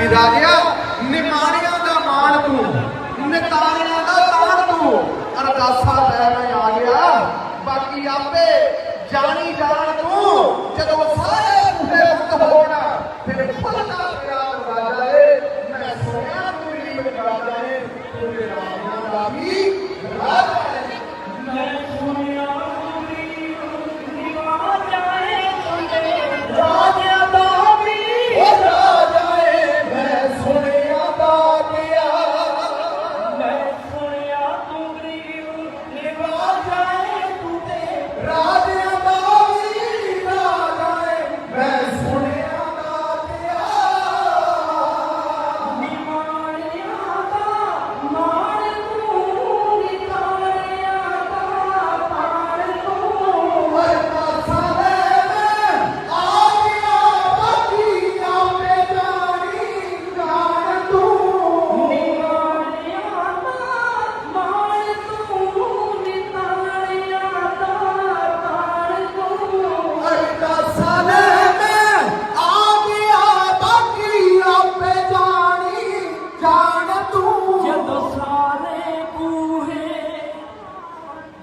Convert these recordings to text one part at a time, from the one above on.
ਨੀ ਰਾਜਿਆ ਨਿਮਾਣਿਆਂ ਦਾ ਮਾਨ ਤੂੰ ਨਿਤਾਣਿਆਂ ਦਾ ਤਾਣ ਤੂੰ ਅਰਦਾਸਾ ਲੈ ਮੈਂ ਆ ਗਿਆ ਬਾਕੀ ਆਪੇ ਜਾਣੀ ਜਾਣ ਤੂੰ ਜਦੋਂ ਸਾਰੇ ਮੁੱਠੇ ਮੁੱਕ ਹੋਣਾ ਫਿਰ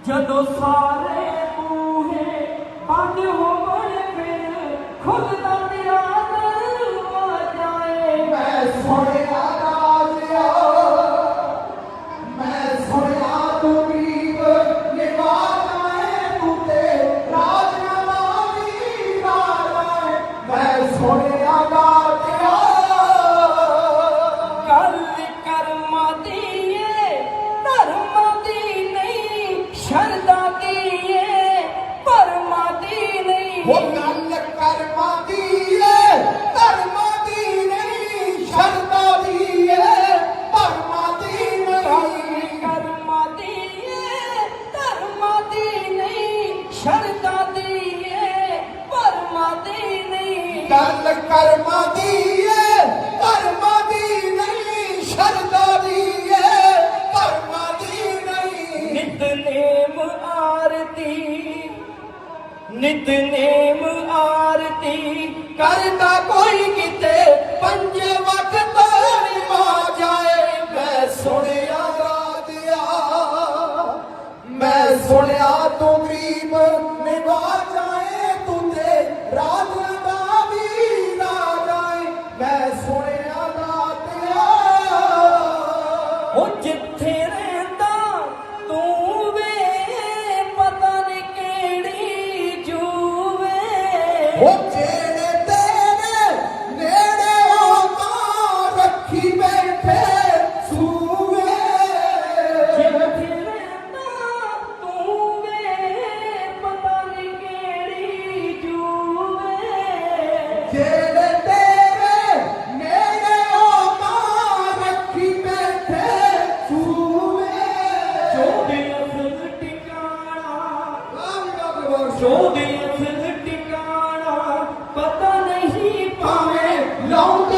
ਜਦੋਂ ਸਾਰੇ ਮੂਹੇ ਬੰਦ ਹੋਣ ਫਿਰ ਖੁਦ ਦਾ ਨਿਤਨੇਮ ਆਰਤੀ ਨਿਤਨੇਮ ਆਰਤੀ। ਕਰਦਾ ਕੋਈ ਕਿਤੇ ਪੰਜ ਵਕਤ ਨਿਵਾ ਜਾਏ। ਮੈਂ ਸੁਣਿਆ ਰਾਤਿਆ ਮੈਂ ਸੁਣਿਆ ਤੂੰ ਗਰੀਬ ਨਿਵਾ ਉਹ ਜਿਹੜੇ ਤੇਰੇ ਨੇੜੇ ਹੋ ਤਾਂ ਰੱਖੀ ਬੈਠੇ ਸੂਵੇ ਜੇ ਤੇਰੇ ਤਾਂ ਤੂੰ ਵੇ ਪਤਾ ਨਹੀਂ ਕਿਹੜੀ ਜੂਵੇ ਜੇ वतन ही पावे लौट